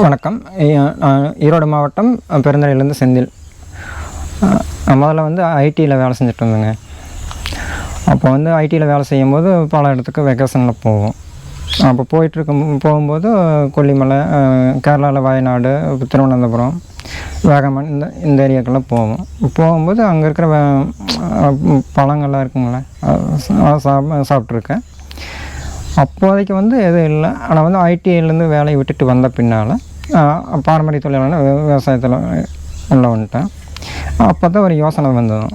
வணக்கம். நான் ஈரோடு மாவட்டம் பெருந்தலையிலேருந்து செந்தில். நான் முதல்ல வந்து ஐடியில் வேலை செஞ்சுட்டு இருந்தேங்க. அப்போ வந்து ஐடியில் வேலை செய்யும்போது பல இடத்துக்கு வெக்கேஷனில் போவோம். அப்போ போயிட்டுருக்கும் போகும்போது கொல்லிமலை கேரளாவில் வயநாடு திருவனந்தபுரம் வேகமன் இந்த இந்த ஏரியாக்கெல்லாம் போவோம். போகும்போது அங்கே இருக்கிற வே- பழங்கள்லாம் இருக்குங்களே சாப் சாப்பிட்ருக்கேன் அப்போதைக்கு வந்து எதுவும் இல்லை. ஆனால் வந்து ஐடிஐலேருந்து வேலையை விட்டுட்டு வந்த பின்னால் பாரம்பரிய தொழிலான விவசாயத்தில் உள்ள வந்துட்டேன். அப்போ தான் ஒரு யோசனை வந்தது.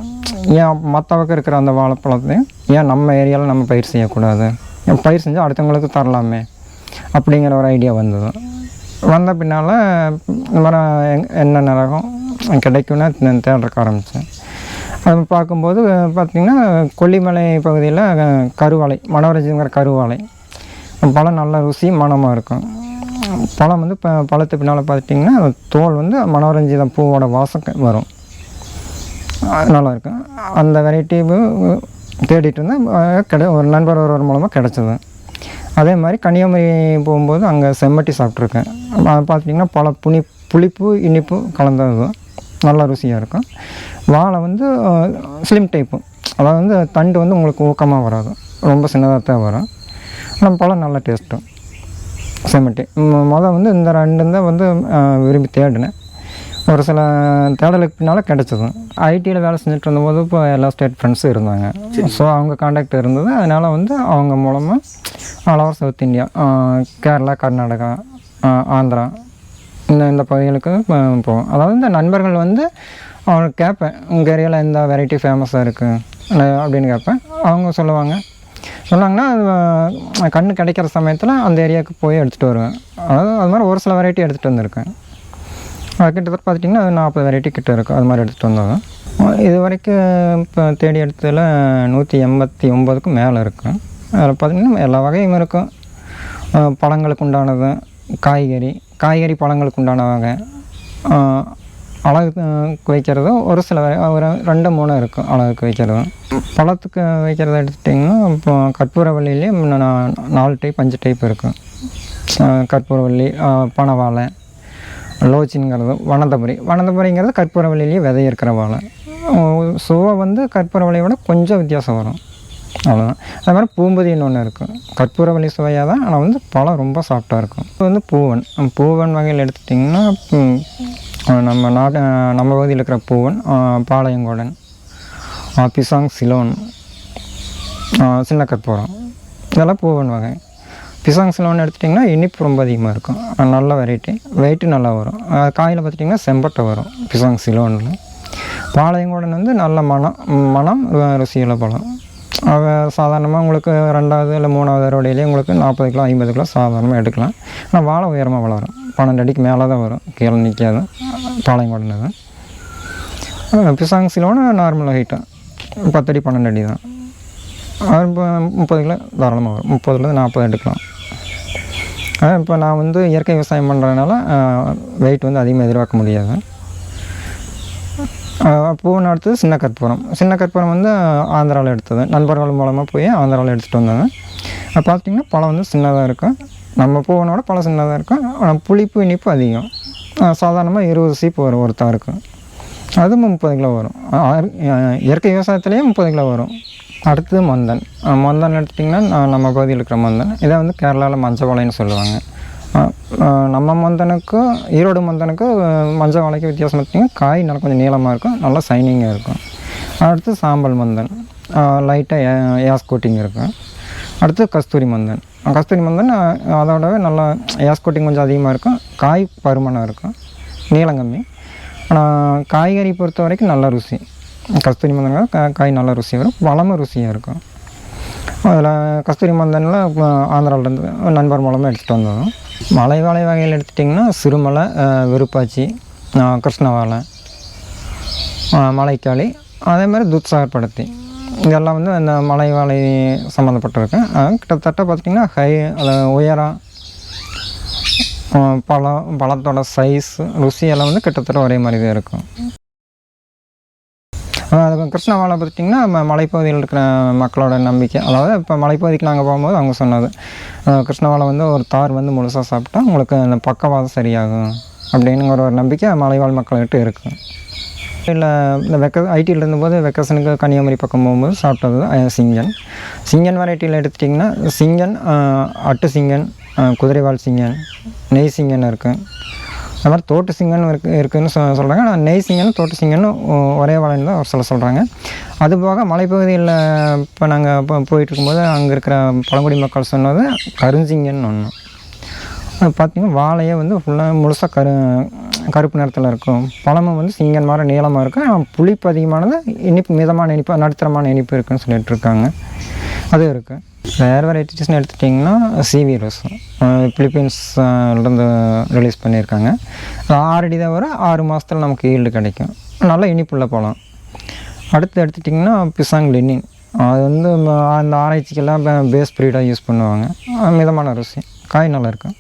ஏன் மற்றவங்க இருக்கிற அந்த வாழைப்பழத்தையும் ஏன் நம்ம ஏரியாவில் நம்ம பயிர் செய்யக்கூடாது? ஏன் பயிர் செஞ்சால் அடுத்தவங்களுக்கு தரலாமே? அப்படிங்கிற ஒரு ஐடியா வந்தது. வந்த பின்னால் இந்த மாதிரி எங்- நிறகம் கிடைக்கும்னா தேடுறக்க ஆரம்பித்தேன் அது பார்க்கும்போது பார்த்திங்கன்னா கொல்லிமலை பகுதியில் கருவாழை மனோரஞ்சிங்கிற கருவாலை. பழம் நல்ல ருசி மனமாக இருக்கும். பழம் வந்து இப்போ பழத்து பின்னால் பார்த்துட்டிங்கன்னா தோல் வந்து மனோரஞ்சிதம் பூவோட வாசம் வரும். நல்லாயிருக்கும் நல்லா இருக்கும் அந்த வெரைட்டி தேடிட்டு இருந்தேன் கிடை ஒரு நண்பர் ஒருவர் மூலமாக கிடச்சிது. அதே மாதிரி கன்னியாகுமரி போகும்போது அங்கே செம்மட்டி சாப்பிட்ருக்கேன் பார்த்துட்டிங்கன்னா பல புனி புளிப்பு இனிப்பு கலந்தது. நல்லா ருசியாக இருக்கும் வாழை வந்து ஸ்லிம் டைப்பு அதாவது வந்து தண்டு வந்து உங்களுக்கு ஊக்கமாக வராது. ரொம்ப சின்னதாக தான் வரும். ஆனால் பழம் நல்ல டேஸ்ட்டும் செம்மட்டி மொ- மொதல் வந்து இந்த ரெண்டு தான் வந்து விரும்பி தேடினேன். ஒரு சில தேடலுக்கு பின்னால் கிடச்சிது. ஐடியில் வேலை செஞ்சுட்டு இருந்தபோது இப்போ எல்லா ஸ்டேட் ஃப்ரெண்ட்ஸும் இருந்தாங்க. ஸோ அவங்க காண்டாக்ட் இருந்தது. அதனால் வந்து அவங்க மூலமாக all over south India Kerala Karnataka Andhra இந்த இந்த பகுதிகளுக்கு போவோம். அதாவது இந்த நண்பர்கள் வந்து அவங்க கேட்பேன் உங்கள் ஏரியாவில் எந்த வெரைட்டி ஃபேமஸாக இருக்குது அப்படின்னு கேட்பேன். அவங்க சொல்லுவாங்க சொன்னாங்கன்னா அது கண்ணு கிடைக்கிற சமயத்தில் அந்த ஏரியாவுக்கு போய் எடுத்துகிட்டு வருவேன். அதாவது அது மாதிரி ஒரு சில வெரைட்டி எடுத்துகிட்டு வந்திருக்கேன். அது கிட்டத்தட்ட பார்த்துட்டிங்கன்னா அது நாற்பது வெரைட்டி கிட்ட இருக்கும் அது மாதிரி எடுத்துகிட்டு வந்தது இது வரைக்கும் இப்போ தேடி எடுத்ததில் நூற்றி எண்பத்தி ஒம்பதுக்கும் மேலே இருக்கும் அதில் பார்த்திங்கன்னா எல்லா வகையும் இருக்கும் பழங்களுக்கு உண்டானது காய்கறி காய்கறி பழங்களுக்கு உண்டான வகை. அழகுக்கு வைக்கிறதும் ஒரு சில ஒரு ரெண்டு மூணு இருக்கும் அழகுக்கு வைக்கிறதும் பழத்துக்கு வைக்கிறத எடுத்துட்டிங்கன்னா இப்போ கற்பூரவள்ளியிலே முன்ன நாலு டைப் அஞ்சு டைப் இருக்கும் கற்பூரவள்ளி பனவாழை லோச்சின்கிறது வனந்தபுரி. வனந்தபுரிங்கிறது கற்பூரவள்ளியிலேயே விதை இருக்கிற வாழை. சுவை வந்து கற்பூரவள்ளியோட கொஞ்சம் வித்தியாசம் வரும். அவ்வளோதான் அது மாதிரி பூம்பதின்னு ஒன்று இருக்கும் கற்பூரவள்ளி சுவையாக தான் ஆனால் வந்து பழம் ரொம்ப சாஃப்டாக இருக்கும். இப்போ வந்து பூவன். பூவன் வகையில் எடுத்துட்டிங்கன்னா நம்ம நாட்டு நம்ம பகுதியில் இருக்கிற பூவன் பாளையங்கோடன் பிசாங் சிலோன் அஹ் சின்ன கற்பூரம் இதெல்லாம் பூவன் வகை. பிசாங் சிலோன் எடுத்துட்டிங்கன்னா இனிப்பு ரொம்ப அதிகமாக இருக்கும். நல்ல வெரைட்டி வெயிட்டு நல்லா வரும். காயில் பார்த்துட்டிங்கன்னா செம்பட்டை வரும் பிசாங் சிலோனில். பாளையங்கோடன் வந்து நல்ல மனம் மனம் ரு- ருசியுள்ள பழம். அதை சாதாரணமாக உங்களுக்கு ரெண்டாவது இல்லை மூணாவது அறுவடையிலேயே உங்களுக்கு நாற்பது கிலோ ஐம்பது கிலோ சாதாரணமாக எடுக்கலாம். ஆனால் வாழை உயரமாக வளரும். பன்னெண்டு அடிக்கு மேலே தான் வரும். கீழே நிற்காது பாளையம் இது பிசாங் சிலோன்னு நார்மல் ஹைட்டாக பத்தடி பன்னெண்டு அடி தான் அது இப்போ முப்பது கிலோ தாராளமாக வரும். முப்பதுலேருந்து நாற்பது எடுக்கலாம். அதான் இப்போ நான் வந்து இயற்கை விவசாயம் பண்ணுறதுனால வெயிட் வந்து அதிகமாக எதிர்பார்க்க முடியாது. பூவன் அடுத்தது சின்ன கற்பூரம் சின்ன கற்பூரம் வந்து ஆந்திராவில் எடுத்தது. நண்பர்கள் மூலமாக போய் ஆந்திராவில் எடுத்துகிட்டு வந்தாங்க அது பார்த்திங்கன்னா பழம் வந்து சின்னதாக இருக்கும் நம்ம பூவனோட பழம் சின்னதாக இருக்கும் ஆனால் புளிப்பு இனிப்பு அதிகம். சாதாரணமாக இருபது சீப்பு வரும் ஒருத்தா இருக்கும் அது முப்பது கிலோ வரும். இயற்கை விவசாயத்துலேயே முப்பது கிலோ வரும். அடுத்தது மந்தன். மந்தன் எடுத்துட்டிங்கன்னா நம்ம பகுதியில் இருக்கிற மந்தன். இதை வந்து கேரளாவில் மஞ்சள் சொல்லுவாங்க. நம்ம மந்தனுக்கும் ஈரோடு மந்தனுக்கும் மஞ்சள் வாழைக்கு வித்தியாசம் பார்த்திங்கன்னா காய் நல்லா கொஞ்சம் நீளமாக இருக்கும் நல்லா சைனிங்காக இருக்கும். அடுத்து சாம்பல் மந்தன் லைட்டாக ஏஸ் கோட்டிங் இருக்கும். அடுத்து கஸ்தூரி மந்தன். கஸ்தூரி மந்தன் அதோடவே நல்லா ஏஸ் கோட்டிங் கொஞ்சம் அதிகமாக இருக்கும். காய் பருமனாக இருக்கும். நீளம் கம்மி ஆனால் காய்கறி பொறுத்த வரைக்கும் நல்ல ருசி. கஸ்தூரி மந்தன் கா காய் நல்ல ருசி வரும். வளமும் ருசியாக இருக்கும். அதில் கஸ்தூரி மந்தன்லாம் ஆந்திராவிலேருந்து நண்பர் மூலமாக எடுத்துகிட்டு வந்தோம். மலை வாழை வகையில் எடுத்துட்டிங்கன்னா சிறுமலை வெறுப்பாச்சி விருப்பாச்சி மலைக்காளி அதே மாதிரி துத்சாகர் படுத்தி இதெல்லாம் வந்து அந்த மலை வாழை சம்மந்தப்பட்டிருக்கு கிட்டத்தட்ட பார்த்திங்கன்னா ஹை அது உயரம் பழம் பழத்தோட சைஸ் ருசி எல்லாம் வந்து கிட்டத்தட்ட ஒரே மாதிரி தான் இருக்கும். கிருஷ்ண மலை பார்த்திங்கன்னா மலைப்பகுதியில் இருக்கிற மக்களோட நம்பிக்கை. அதாவது இப்போ மலைப்பகுதிக்கு நாங்கள் போகும்போது அவங்க சொன்னது. கிருஷ்ணவாலை வந்து ஒரு தார் வந்து முழுசாக சாப்பிட்டா உங்களுக்கு அந்த பக்கவாதம் சரியாகும் அப்படிங்கிற ஒரு நம்பிக்கை மலைவாழ் மக்கள்கிட்ட இருக்குது இல்லை இந்த வெக்க ஐடியில் இருந்தபோது வெக்கேஷனுக்கு கன்னியாகுமரி பக்கம் போகும்போது சாப்பிட்டது சிங்கன். சிங்கன் வெரைட்டியில் எடுத்துட்டிங்கன்னா சிங்கன் அட்டு சிங்கன் குதிரைவாள் குதிரைவால் சிங்கன் நெய் சிங்கன் இருக்குது அது மாதிரி தோட்டு சிங்கன் இருக்கு இருக்குதுன்னு சொ சொல்கிறாங்க ஆனால் நெய் சிங்கன் தோட்டு சிங்கன்னு ஒரே வாழைன்னு தான் ஒரு சொல்கிறாங்க அது போக மலைப்பகுதியில் இப்போ நாங்கள் இப்போ போயிட்டுருக்கும்போது அங்கே இருக்கிற பழங்குடி மக்கள் சொன்னது கருஞ்சிங்கன்னு ஒன்று அது பார்த்தீங்கன்னா வாழையே வந்து ஃபுல்லாக முழுசாக கரு கருப்பு நிறத்தில் இருக்கும். பழமும் வந்து சிங்கன் மாதிரி நீளமாக இருக்கும். ஆனால் புளிப்பு அதிகமானது இனிப்பு மிதமான இனிப்பு நடுத்தரமான இனிப்பு இருக்குன்னு சொல்லிட்டு இருக்காங்க. அதுவும் இருக்குது வேறு வெரைட்டிஸ்னு எடுத்துட்டிங்கன்னா சிவி ரோஸ். பிலிப்பீன்ஸ்லேருந்து ரிலீஸ் பண்ணியிருக்காங்க. ஆறடி தான் வரும். ஆறு மாதத்தில் நமக்கு ஈல்டு கிடைக்கும். நல்லா இனிப்புள்ள பழம். அடுத்து எடுத்துட்டிங்கன்னா பிசாங் லெனின் அது வந்து அந்த ஆராய்ச்சிக்கெல்லாம் பேஸ் ப்ரீடாக யூஸ் பண்ணுவாங்க. மிதமான ருசி காய் நல்லா இருக்கும்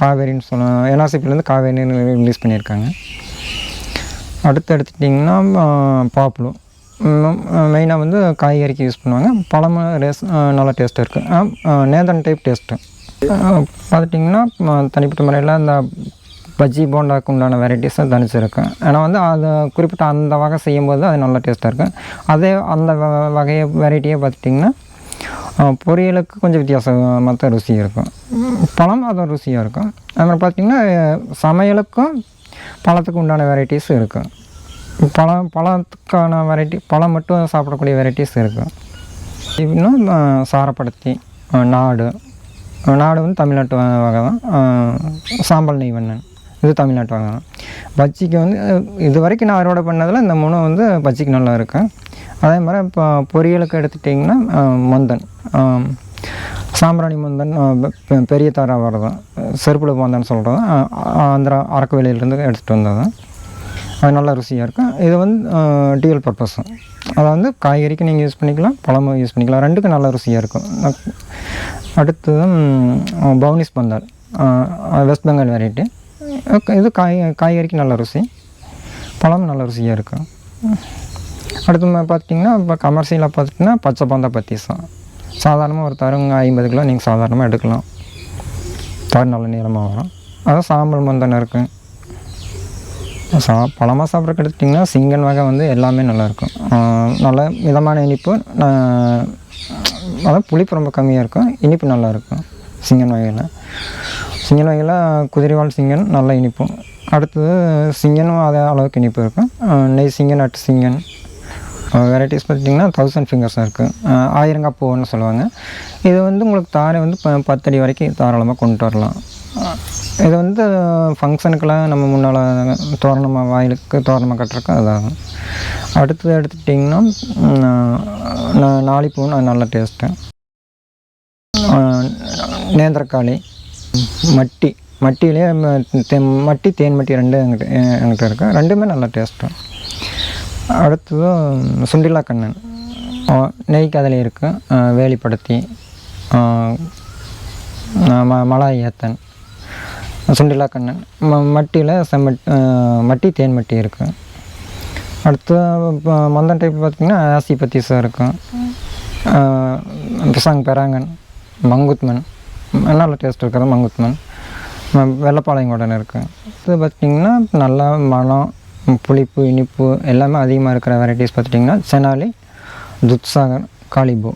காவேரின்னு சொல்லலாம். என்ஆர்சிபிலேருந்து காவேரின்னு ரிலீஸ் பண்ணியிருக்காங்க. அடுத்து எடுத்துட்டிங்கன்னா பாப்புலோ. மெயினாக வந்து காய்கறிக்கு யூஸ் பண்ணுவாங்க. பழமும் ரேஸ் நல்லா டேஸ்ட்டாக இருக்குது நேதன் டைப் டேஸ்ட்டு பார்த்துட்டிங்கன்னா தனிப்பட்ட முறையில் இந்த பஜ்ஜி போண்டாக்கு உண்டான வெரைட்டிஸும் தனிச்சிருக்கும் ஏன்னா வந்து அது குறிப்பிட்ட அந்த வகை செய்யும்போது அது நல்லா டேஸ்ட்டாக இருக்கும் அதே அந்த வ- வகையை வெரைட்டியை பார்த்துட்டிங்கன்னா பொரியலுக்கு கொஞ்சம் வித்தியாசமாக ருசி இருக்கும். பழம் அதுவும் ருசியாக இருக்கும். அப்புறம் பார்த்திங்கன்னா சமையலுக்கும் பழத்துக்கு உண்டான வெரைட்டிஸ் இருக்கும். பழம் பழத்துக்கான வெரைட்டி பழம் மட்டும் சாப்பிடக்கூடிய வெரைட்டிஸ் இருக்கும். இன்னும் சாரப்படுத்தி நாடு. நாடு வந்து தமிழ்நாட்டு வகை தான். சாம்பல் நெய்வண்ணன் இது தமிழ்நாட்டு வகை தான். பஜ்ஜிக்கு வந்து இது வரைக்கும் நான் அறுவடை பண்ணதில் இந்த மூணு வந்து பஜ்ஜிக்கு நல்லா இருக்கும். அதே மாதிரி இப்போ பொரியலுக்கு எடுத்துட்டிங்கன்னா மந்தன். சாம்பிராணி மந்தன் பெ- பெரிய தாரா வரதான் செருப்புல மந்தன் சொல்கிறது ஆந்திரா அரக்குவேலியிலேருந்து எடுத்துகிட்டு வந்தது. அது நல்ல ருசியாக இருக்கும் இது வந்து டிஎல் பர்பஸ் அதை வந்து காய்கறிக்கு நீங்கள் யூஸ் பண்ணிக்கலாம் பழமும் யூஸ் பண்ணிக்கலாம். ரெண்டுக்கும் நல்ல ருசியாக இருக்கும் அடுத்தது பவுனிஸ் பந்தால் வெஸ்ட் பெங்கால் வெரைட்டி இது காய் காய்கறிக்கு நல்ல ருசி. பழம் நல்ல ருசியாக இருக்கும் அடுத்து பார்த்தீங்கன்னா இப்போ கமர்ஷியலாக பார்த்துட்டிங்கன்னா பச்சை பந்தா பத்தீசம். சாதாரணமாக ஒரு தருங்க ஐம்பது கிலோ நீங்கள் சாதாரணமாக எடுக்கலாம். தரு நல்ல நீளமாக வரும். அதான் சாம்பல் மந்தனை இருக்குது சா பழமாக சாப்பிட்றக்கு எடுத்துட்டிங்கன்னா சிங்கன் வகை வந்து எல்லாமே நல்லாயிருக்கும் நல்ல மிதமான இனிப்பு அதாவது புளிப்பு ரொம்ப கம்மியாக இருக்கும். இனிப்பு நல்லா இருக்கும் சிங்கன் வகையில். சிங்கன் வகையில் குதிரைவால் சிங்கன் நல்ல இனிப்பும் அடுத்தது சிங்கனும் அதே அளவுக்கு இனிப்பு இருக்கும். நெய் சிங்கன் அட்டு சிங்கன். வெரைட்டிஸ் பார்த்திங்கன்னா தௌசண்ட் ஃபிங்கர்ஸ் இருக்குது ஆயிரங்காய் பூன்னு சொல்லுவாங்க. இது வந்து உங்களுக்கு தாரை வந்து ப பத்தடி வரைக்கும் தாராளமாக கொண்டு வரலாம். இது வந்து ஃபங்க்ஷனுக்கெல்லாம் நம்ம முன்னால் தோரணமாக வாயிலுக்கு தோரணமாக கட்டுறக்கு அதாகும். அடுத்தது எடுத்துக்கிட்டிங்கன்னா நான் நாளிப்பூன்னு நல்ல டேஸ்ட்டு நேந்திரக்காளி மட்டி. மட்டியிலே ம- தே- மட்டி தேன் மட்டி ரெண்டு எங்கிட்ட எங்கிட்ட இருக்குது ரெண்டுமே நல்ல டேஸ்ட்டு அடுத்தது சுண்டிலா கண்ணன். ஆ, நெய் வேலிப்படுத்தி ம மலாய் ஏத்தன். சுண்டிலா கண்ணன். ம மட்டியில் செம்மட் மட்டி தேன் மட்டி இருக்குது அடுத்து இப்போ மந்தன் டைப் பார்த்திங்கன்னா ஆசி பத்தீஸாக இருக்கும் பிசாங் பெராங்கன் மங்குத்மன். நல்ல டேஸ்ட் இருக்கிறது மங்குத்மன். வெள்ளப்பாளையங்குடன் இருக்குது இது பார்த்திங்கன்னா நல்லா மனம் புளிப்பு இனிப்பு எல்லாமே அதிகமாக இருக்கிற வெரைட்டிஸ் பார்த்துட்டிங்கன்னா செனாலி துத்சாகர் காளிபூ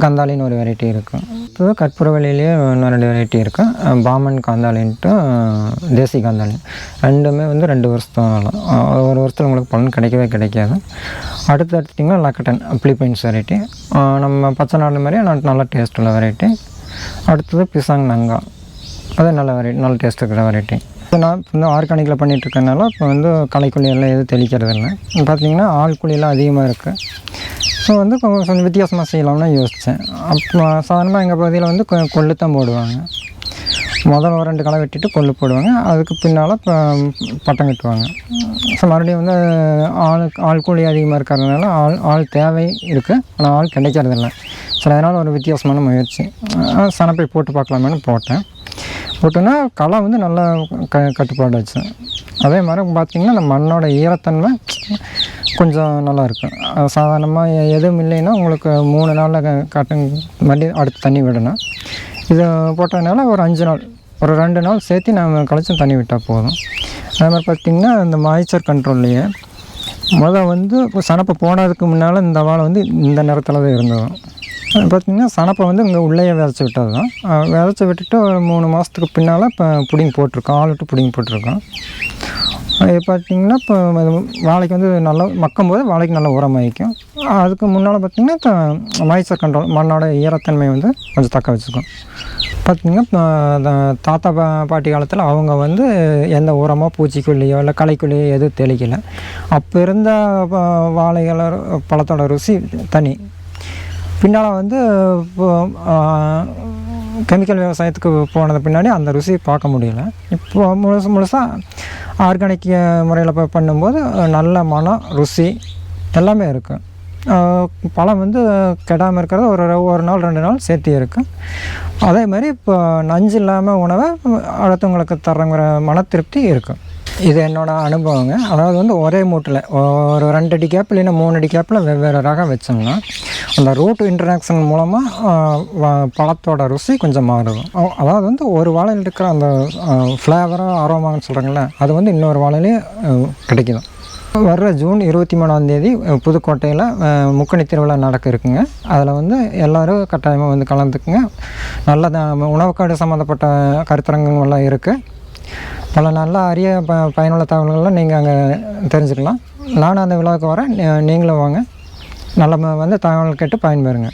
கந்தாலின்னு ஒரு வெரைட்டி இருக்கும் இப்போ கற்பூரவள்ளியிலேயே இன்னும் ரெண்டு வெரைட்டி இருக்குது பாமன் காந்தாலின்ட்டு தேசி காந்தாலி ரெண்டுமே வந்து ரெண்டு வருஷம் ஆகலாம் ஒரு வருஷத்தில் உங்களுக்கு பலன் கிடைக்கவே கிடைக்காது. அடுத்து எடுத்துட்டிங்கன்னா லக்கட்டன் பிலிப்பைன்ஸ் வெரைட்டி நம்ம பச்சை நாடு மாதிரியே நல்ல- நல்ல டேஸ்ட் உள்ள வெரைட்டி அடுத்தது பிசாங் நங்கா. அது நல்ல வெரைட்டி நல்ல டேஸ்ட் இருக்கிற வெரைட்டி இப்போ நான் இப்போ வந்து ஆர்கானிக்கில் பண்ணிகிட்ருக்கறனால இப்போ வந்து களைக்குழி எல்லாம் எதுவும் தெளிக்கிறது இல்லை. பார்த்தீங்கன்னா ஆள் குழியெல்லாம் அதிகமாக இருக்குது ஸோ வந்து கொஞ்சம் கொஞ்சம் வித்தியாசமாக செய்யலாம்னு யோசித்தேன் அப்போ சாதாரணமாக எங்கள் பகுதியில் வந்து கொ- கொள்ளு தான் போடுவாங்க. முதல்ல ஒரு ரெண்டு களை வெட்டிட்டு கொள்ளு போடுவாங்க. அதுக்கு பின்னால் இப்போ பட்டம் கட்டுவாங்க. ஸோ மறுபடியும் வந்து ஆள் ஆள் கூலி அதிகமாக இருக்கிறதுனால ஆள் ஆள் தேவை இருக்குது ஆனால் ஆள் கிடைக்கிறதில்ல ஸோ அதனால் ஒரு வித்தியாசமான முயற்சி. சனப்பை போட்டு பார்க்கலாமேன்னு போட்டேன். போட்டோன்னா களை வந்து நல்லா க கட்டுப்பாடு வச்சு அதே மாதிரி பார்த்திங்கன்னா அந்த மண்ணோட ஈரத்தன்மை கொஞ்சம் நல்லா இருக்கும். சாதாரணமாக எதுவும் இல்லைன்னா உங்களுக்கு மூணு நாளில் கட்டு மறுபடியும் அடுத்து தண்ணி விடணும். இது போட்டதுனால ஒரு அஞ்சு நாள் ஒரு ரெண்டு நாள் சேர்த்து நம்ம கழிச்சும் தண்ணி விட்டால் போதும். அதே மாதிரி பார்த்திங்கன்னா இந்த மாய்ச்சர் கண்ட்ரோல்லையே முதல் வந்து இப்போ சனப்பை போனதுக்கு முன்னால் இந்த வாழை வந்து இந்த நேரத்தில் தான் இருந்ததும் பார்த்திங்கன்னா சனப்பை வந்து இங்கே உள்ளேயே விதைச்சி விட்டது தான் விதைச்சி விட்டுட்டு ஒரு மூணு மாதத்துக்கு பின்னால் இப்போ புடிங்கி போட்டிருக்கோம். ஆளுட்டு விட்டு போட்டிருக்கோம். இது பார்த்திங்கன்னா இப்போ வாழைக்கு வந்து நல்லா மக்கும் போது வாழைக்கு நல்லா உரமாயிக்கும் அதுக்கு முன்னால் பார்த்திங்கன்னா மாய்ச்சர் கண்ட்ரோல் மண்ணோட ஈரத்தன்மை வந்து கொஞ்சம் தக்க வச்சுக்கும். பார்த்திங்கன்னா தாத்தா பா பாட்டி காலத்தில் அவங்க வந்து எந்த உரமோ பூச்சிக்கொல்லியோ இல்லை களைக்கொல்லியோ எதுவும் தெளிக்கலை. அப்போ இருந்த ப- வாழைகள பழத்தோட ருசி தனி. பின்னால் வந்து கெமிக்கல் விவசாயத்துக்கு போனது பின்னாடி அந்த ருசி பார்க்க முடியல. இப்போ முழுசு முழுசாக ஆர்கானிக் முறையில் இப்போ பண்ணும்போது நல்ல மனம் ருசி எல்லாமே இருக்குது பழம் வந்து கெடாமல் இருக்கிறது ஒரு ஒரு நாள் ரெண்டு நாள் சேர்த்து இருக்குது அதே மாதிரி இப்போ நஞ்சு இல்லாமல் உணவை அடுத்தவங்களுக்கு தரங்கிற மன திருப்தி இருக்கும் இது என்னோடய அனுபவங்க. அதாவது வந்து ஒரே மூட்டில் ஒரு ரெண்டு அடி கேப் இல்லைன்னா மூணு அடி கேப்பில் வெவ்வேறு ரகம் வச்சோம்னா அந்த ரூட் இன்டராக்ஷன் மூலமாக பழத்தோட ருசி கொஞ்சம் மாறும் அதாவது வந்து ஒரு வாழையில் இருக்கிற அந்த ஃப்ளேவராக ஆர்வமாகன்னு சொல்கிறாங்களே அது வந்து இன்னொரு வாழையிலேயே கிடைக்கும் கிடைக்குது. வர்ற ஜூன் இருபத்தி மூணாம் தேதி புதுக்கோட்டையில் முக்கணி திருவிழா நடக்க இருக்குங்க. அதில் வந்து எல்லோரும் கட்டாயமாக வந்து கலந்துக்குங்க. நல்ல உணவுக்காடு சம்மந்தப்பட்ட கருத்தரங்கங்கள்லாம் இருக்குது பல நல்ல அரிய ப பயனுள்ள தகவல்கள்லாம் நீங்கள் அங்கே தெரிஞ்சுக்கலாம். நானும் அந்த விழாவுக்கு வரேன். நீங்களும் வாங்க. நல்ல ம- வந்து தகவல் கேட்டு பயன்பெறுங்க.